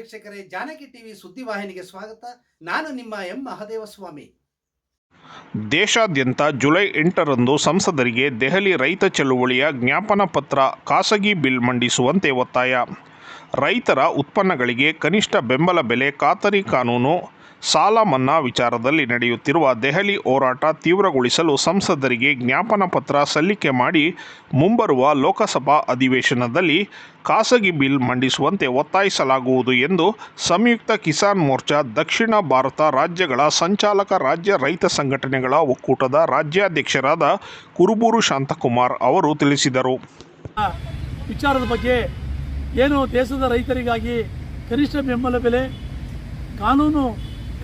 ವೀಕ್ಷಕರೇ ಜಾನಕಿ ಟಿವಿ ಸುದ್ದಿವಾಹಿನಿಗೆ ಸ್ವಾಗತ. ನಾನು ನಿಮ್ಮ ಎಂ. ಮಹದೇವಸ್ವಾಮಿ. ದೇಶಾದ್ಯಂತ ಜುಲೈ ಎಂಟರಂದು ಸಂಸದರಿಗೆ ದೆಹಲಿ ರೈತ ಚಳುವಳಿಯ ಜ್ಞಾಪನ ಪತ್ರ ಖಾಸಗಿ ಬಿಲ್ ಮಂಡಿಸುವಂತೆ ಒತ್ತಾಯ. ರೈತರ ಉತ್ಪನ್ನಗಳಿಗೆ ಕನಿಷ್ಠ ಬೆಂಬಲ ಬೆಲೆ ಖಾತರಿ ಕಾನೂನು ಸಾಲ ಮನ್ನಾ ವಿಚಾರದಲ್ಲಿ ನಡೆಯುತ್ತಿರುವ ದೆಹಲಿ ಹೋರಾಟ ತೀವ್ರಗೊಳಿಸಲು ಸಂಸದರಿಗೆ ಜ್ಞಾಪನ ಪತ್ರ ಸಲ್ಲಿಕೆ ಮಾಡಿ ಮುಂಬರುವ ಲೋಕಸಭಾ ಅಧಿವೇಶನದಲ್ಲಿ ಖಾಸಗಿ ಬಿಲ್ ಮಂಡಿಸುವಂತೆ ಒತ್ತಾಯಿಸಲಾಗುವುದು ಎಂದು ಸಂಯುಕ್ತ ಕಿಸಾನ್ ಮೋರ್ಚಾ ದಕ್ಷಿಣ ಭಾರತ ರಾಜ್ಯಗಳ ಸಂಚಾಲಕ ರಾಜ್ಯ ರೈತ ಸಂಘಟನೆಗಳ ಒಕ್ಕೂಟದ ರಾಜ್ಯಾಧ್ಯಕ್ಷರಾದ ಕುರುಬೂರು ಶಾಂತಕುಮಾರ್ ಅವರು ತಿಳಿಸಿದರು. ವಿಚಾರದ ಬಗ್ಗೆ ಏನು ದೇಶದ ರೈತರಿಗಾಗಿ ಕನಿಷ್ಠ ಬೆಂಬಲ ಬೆಲೆ, ಕಾನೂನು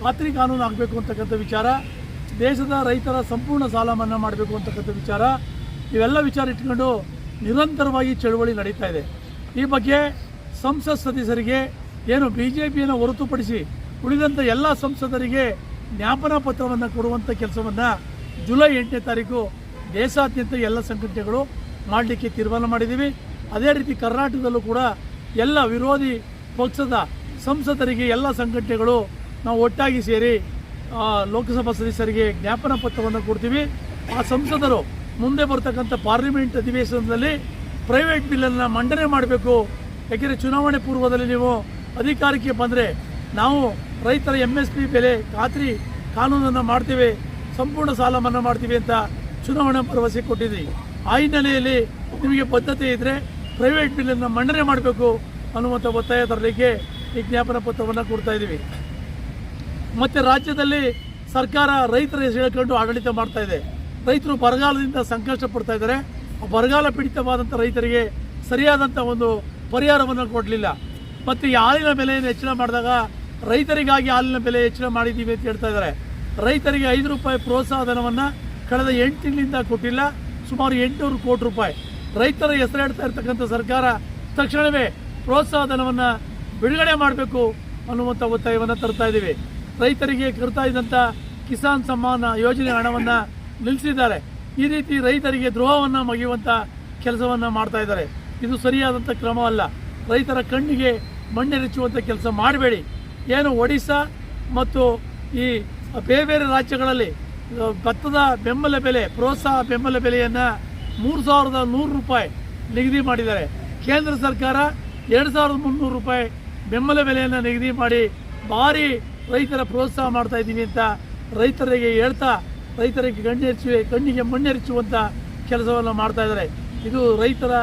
ಖಾತ್ರಿ ಕಾನೂನು ಆಗಬೇಕು ಅಂತಕ್ಕಂಥ ವಿಚಾರ, ದೇಶದ ರೈತರ ಸಂಪೂರ್ಣ ಸಾಲ ಮನ್ನಾ ಮಾಡಬೇಕು ಅಂತಕ್ಕಂಥ ವಿಚಾರ, ಇವೆಲ್ಲ ವಿಚಾರ ಇಟ್ಕೊಂಡು ನಿರಂತರವಾಗಿ ಚಳುವಳಿ ನಡೀತಾ ಇದೆ. ಈ ಬಗ್ಗೆ ಸಂಸತ್ ಸದಸ್ಯರಿಗೆ ಏನು ಬಿ ಜೆ ಪಿಯನ್ನು ಹೊರತುಪಡಿಸಿ ಉಳಿದಂಥ ಎಲ್ಲ ಸಂಸದರಿಗೆ ಜ್ಞಾಪನ ಪತ್ರವನ್ನು ಕೊಡುವಂಥ ಕೆಲಸವನ್ನು ಜುಲೈ ಎಂಟನೇ ತಾರೀಕು ದೇಶಾದ್ಯಂತ ಎಲ್ಲ ಸಂಘಟನೆಗಳು ಮಾಡಲಿಕ್ಕೆ ತೀರ್ಮಾನ ಮಾಡಿದ್ದೀವಿ. ಅದೇ ರೀತಿ ಕರ್ನಾಟಕದಲ್ಲೂ ಕೂಡ ಎಲ್ಲ ವಿರೋಧಿ ಪಕ್ಷದ ಸಂಸದರಿಗೆ ಎಲ್ಲ ಸಂಘಟನೆಗಳು ನಾವು ಒಟ್ಟಾಗಿ ಸೇರಿ ಲೋಕಸಭಾ ಸದಸ್ಯರಿಗೆ ಜ್ಞಾಪನ ಪತ್ರವನ್ನು ಕೊಡ್ತೀವಿ. ಆ ಸಂಸದರು ಮುಂದೆ ಬರ್ತಕ್ಕಂಥ ಪಾರ್ಲಿಮೆಂಟ್ ಅಧಿವೇಶನದಲ್ಲಿ ಪ್ರೈವೇಟ್ ಬಿಲ್ಲನ್ನು ಮಂಡನೆ ಮಾಡಬೇಕು. ಯಾಕೆಂದರೆ ಚುನಾವಣೆ ಪೂರ್ವದಲ್ಲಿ ನೀವು ಅಧಿಕಾರಕ್ಕೆ ಬಂದರೆ ನಾವು ರೈತರ ಎಂ ಎಸ್ ಪಿ ಬೆಲೆ ಖಾತ್ರಿ ಕಾನೂನನ್ನು ಮಾಡ್ತೀವಿ, ಸಂಪೂರ್ಣ ಸಾಲ ಮನ್ನಾ ಮಾಡ್ತೀವಿ ಅಂತ ಚುನಾವಣೆ ಭರವಸೆ ಕೊಟ್ಟಿದ್ವಿ ಆ ಹಿನ್ನೆಲೆಯಲ್ಲಿ ನಿಮಗೆ ಬದ್ಧತೆ ಇದ್ದರೆ ಪ್ರೈವೇಟ್ ಬಿಲ್ಲನ್ನು ಮಂಡನೆ ಮಾಡಬೇಕು ಅನ್ನುವಂಥ ಒತ್ತಾಯ ತರಲಿಕ್ಕೆ ಈ ಜ್ಞಾಪನ ಪತ್ರವನ್ನು ಕೊಡ್ತಾ ಇದ್ದೀವಿ. ಮತ್ತು ರಾಜ್ಯದಲ್ಲಿ ಸರ್ಕಾರ ರೈತರ ಹೆಸರು ಹೇಳ್ಕೊಂಡು ಆಡಳಿತ ಮಾಡ್ತಾ ಇದೆ. ರೈತರು ಬರಗಾಲದಿಂದ ಸಂಕಷ್ಟ ಪಡ್ತಾ ಇದ್ದಾರೆ. ಬರಗಾಲ ಪೀಡಿತವಾದಂಥ ರೈತರಿಗೆ ಸರಿಯಾದಂಥ ಒಂದು ಪರಿಹಾರವನ್ನು ಕೊಡಲಿಲ್ಲ. ಮತ್ತು ಈ ಹಾಲಿನ ಬೆಲೆಯನ್ನು ಹೆಚ್ಚಳ ಮಾಡಿದಾಗ ರೈತರಿಗಾಗಿ ಹಾಲಿನ ಬೆಲೆ ಹೆಚ್ಚಳ ಮಾಡಿದ್ದೀವಿ ಅಂತ ಹೇಳ್ತಾ ಇದ್ದಾರೆ. ರೈತರಿಗೆ ಐದು ರೂಪಾಯಿ ಪ್ರೋತ್ಸಾಹ ಧನವನ್ನು ಕಳೆದ ಎಂಟು ತಿಂಗಳಿಂದ ಕೊಟ್ಟಿಲ್ಲ. ಸುಮಾರು ಎಂಟುನೂರು ಕೋಟಿ ರೂಪಾಯಿ. ರೈತರ ಹೆಸರಿಡ್ತಾ ಇರ್ತಕ್ಕಂಥ ಸರ್ಕಾರ ತಕ್ಷಣವೇ ಪ್ರೋತ್ಸಾಹ ಧನವನ್ನು ಬಿಡುಗಡೆ ಮಾಡಬೇಕು ಅನ್ನುವಂಥ ಒತ್ತಾಯವನ್ನು ತರ್ತಾ ಇದ್ದೀವಿ. ರೈತರಿಗೆ ಕರ್ತಾ ಇದ್ದಂಥ ಕಿಸಾನ್ ಸಮ್ಮಾನ ಯೋಜನೆ ಹಣವನ್ನು ನಿಲ್ಲಿಸಿದ್ದಾರೆ. ಈ ರೀತಿ ರೈತರಿಗೆ ದ್ರೋಹವನ್ನು ಮಗಿಯುವಂಥ ಕೆಲಸವನ್ನು ಮಾಡ್ತಾ ಇದ್ದಾರೆ. ಇದು ಸರಿಯಾದಂಥ ಕ್ರಮ ಅಲ್ಲ ರೈತರ ಕಣ್ಣಿಗೆ ಮಣ್ಣೆರಚುವಂಥ ಕೆಲಸ ಮಾಡಬೇಡಿ. ಏನು ಒಡಿಶಾ ಮತ್ತು ಈ ಬೇರೆ ಬೇರೆ ರಾಜ್ಯಗಳಲ್ಲಿ ಭತ್ತದ ಬೆಂಬಲ ಬೆಲೆ, ಪ್ರೋತ್ಸಾಹ ಬೆಂಬಲ ಬೆಲೆಯನ್ನು ಮೂರು ಸಾವಿರದ ನೂರು ರೂಪಾಯಿ ನಿಗದಿ ಮಾಡಿದ್ದಾರೆ. ಕೇಂದ್ರ ಸರ್ಕಾರ ಎರಡು ಸಾವಿರದ ಮುನ್ನೂರು ರೂಪಾಯಿ ಬೆಂಬಲ ಬೆಲೆಯನ್ನು ನಿಗದಿ ಮಾಡಿ, ಭಾರಿ ರೈತರ ಪ್ರೋತ್ಸಾಹ ಮಾಡ್ತಾ ಇದ್ದೀವಿ ಅಂತ ರೈತರಿಗೆ ಹೇಳ್ತಾ, ರೈತರಿಗೆ ಕಣ್ಣೆರಚುವೆ ಕಣ್ಣಿಗೆ ಮಣ್ಣೆರಿಸುವಂಥ ಕೆಲಸವನ್ನು ಮಾಡ್ತಾ ಇದ್ದಾರೆ. ಇದು ರೈತರ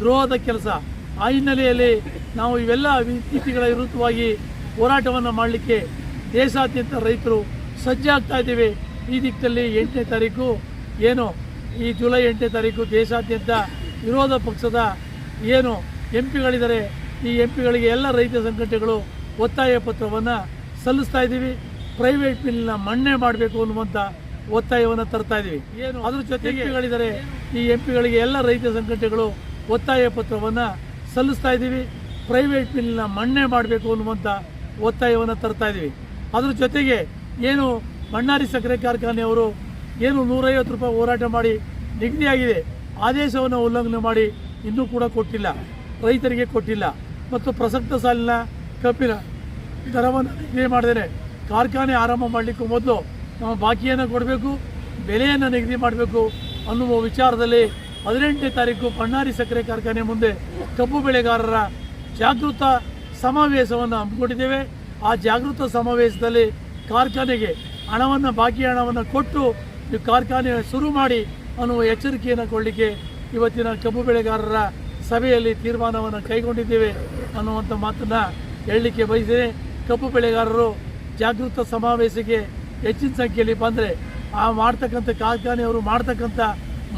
ದ್ರೋಹದ ಕೆಲಸ. ಆ ಹಿನ್ನೆಲೆಯಲ್ಲಿ ನಾವು ಇವೆಲ್ಲ ನೀತಿಗಳ ವಿರುದ್ಧವಾಗಿ ಹೋರಾಟವನ್ನು ಮಾಡಲಿಕ್ಕೆ ದೇಶಾದ್ಯಂತ ರೈತರು ಸಜ್ಜಾಗ್ತಾ ಇದ್ದೀವಿ. ಈ ದಿಕ್ಕಲ್ಲಿ ಎಂಟನೇ ತಾರೀಕು, ಏನು? ಈ ಜುಲೈ ಎಂಟನೇ ತಾರೀಕು ದೇಶಾದ್ಯಂತ ವಿರೋಧ ಪಕ್ಷದ ಏನು? ಎಂ ಪಿಗಳಿದ್ದಾರೆ ಈ ಎಂ ಪಿಗಳಿಗೆ ಎಲ್ಲ ರೈತ ಸಂಘಟನೆಗಳು ಒತ್ತಾಯ ಪತ್ರವನ್ನು ಸಲ್ಲಿಸ್ತಾ ಇದ್ದೀವಿ. ಪ್ರೈವೇಟ್ ಮಿಲ್ನ ಮಣ್ಣೆ ಮಾಡಬೇಕು ಅನ್ನುವಂಥ ಒತ್ತಾಯವನ್ನು ತರ್ತಾ ಇದ್ದೀವಿ. ಏನು? ಅದ್ರ ಜೊತೆಗೆ ಈ ಎಂ ಪಿಗಳಿಗೆ ಎಲ್ಲ ರೈತ ಸಂಘಟನೆಗಳು ಒತ್ತಾಯ ಪತ್ರವನ್ನು ಸಲ್ಲಿಸ್ತಾ ಇದ್ದೀವಿ. ಪ್ರೈವೇಟ್ ಮಿಲ್ನ ಮಣ್ಣೆ ಮಾಡಬೇಕು ಅನ್ನುವಂಥ ಒತ್ತಾಯವನ್ನು ತರ್ತಾ ಇದ್ದೀವಿ. ಅದ್ರ ಜೊತೆಗೆ ಏನು ಬಣ್ಣಾರಿ ಸಕ್ಕರೆ ಕಾರ್ಖಾನೆಯವರು ಏನು ನೂರೈವತ್ತು ರೂಪಾಯಿ ಹೋರಾಟ ಮಾಡಿ ನಿಗದಿಯಾಗಿದೆ ಆದೇಶವನ್ನು ಉಲ್ಲಂಘನೆ ಮಾಡಿ ಇನ್ನೂ ಕೂಡ ಕೊಟ್ಟಿಲ್ಲ. ರೈತರಿಗೆ ಕೊಟ್ಟಿಲ್ಲ. ಮತ್ತು ಪ್ರಸಕ್ತ ಸಾಲಿನ ಕಬ್ಬಿನ ದರವನ್ನು ನಿಗದಿ ಮಾಡಿದರೆ ಕಾರ್ಖಾನೆ ಆರಂಭ ಮಾಡಲಿಕ್ಕೂ ಮೊದಲು ನಾವು ಬಾಕಿಯನ್ನು ಕೊಡಬೇಕು, ಬೆಲೆಯನ್ನು ನಿಗದಿ ಮಾಡಬೇಕು ಅನ್ನುವ ವಿಚಾರದಲ್ಲಿ ಹದಿನೆಂಟನೇ ತಾರೀಕು ಬಣ್ಣಾರಿ ಸಕ್ಕರೆ ಕಾರ್ಖಾನೆ ಮುಂದೆ ಕಬ್ಬು ಬೆಳೆಗಾರರ ಜಾಗೃತ ಸಮಾವೇಶವನ್ನು ಹಮ್ಮಿಕೊಂಡಿದ್ದೇವೆ. ಆ ಜಾಗೃತ ಸಮಾವೇಶದಲ್ಲಿ ಕಾರ್ಖಾನೆಗೆ ಹಣವನ್ನು, ಬಾಕಿ ಹಣವನ್ನು ಕೊಟ್ಟು ಈ ಕಾರ್ಖಾನೆ ಶುರು ಮಾಡಿ ಅನ್ನುವ ಎಚ್ಚರಿಕೆಯನ್ನು ಕೊಡಲಿಕ್ಕೆ ಇವತ್ತಿನ ಕಬ್ಬು ಬೆಳೆಗಾರರ ಸಭೆಯಲ್ಲಿ ತೀರ್ಮಾನವನ್ನು ಕೈಗೊಂಡಿದ್ದೇವೆ ಅನ್ನುವಂಥ ಮಾತನ್ನು ಹೇಳಲಿಕ್ಕೆ ಬಯಸಿದೆ ಕಬ್ಬು ಬೆಳೆಗಾರರು ಜಾಗೃತ ಸಮಾವೇಶಕ್ಕೆ ಹೆಚ್ಚಿನ ಸಂಖ್ಯೆಯಲ್ಲಿ ಬಂದರೆ ಆ ಮಾಡ್ತಕ್ಕಂಥ ಕಾರ್ಖಾನೆಯವರು ಮಾಡ್ತಕ್ಕಂಥ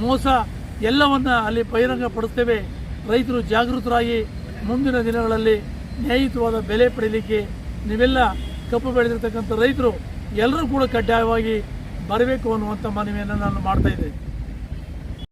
ಮೋಸ ಎಲ್ಲವನ್ನ ಅಲ್ಲಿ ಬಹಿರಂಗಪಡಿಸ್ತೇವೆ. ರೈತರು ಜಾಗೃತರಾಗಿ ಮುಂದಿನ ದಿನಗಳಲ್ಲಿ ನ್ಯಾಯಯುತವಾದ ಬೆಲೆ ಪಡೀಲಿಕ್ಕೆ ನೀವೆಲ್ಲ ಕಬ್ಬು ಬೆಳೆದಿರ್ತಕ್ಕಂಥ ರೈತರು ಎಲ್ಲರೂ ಕೂಡ ಕಡ್ಡಾಯವಾಗಿ ಬರಬೇಕು ಅನ್ನುವಂಥ ಮನವಿಯನ್ನು ನಾನು ಮಾಡ್ತಾ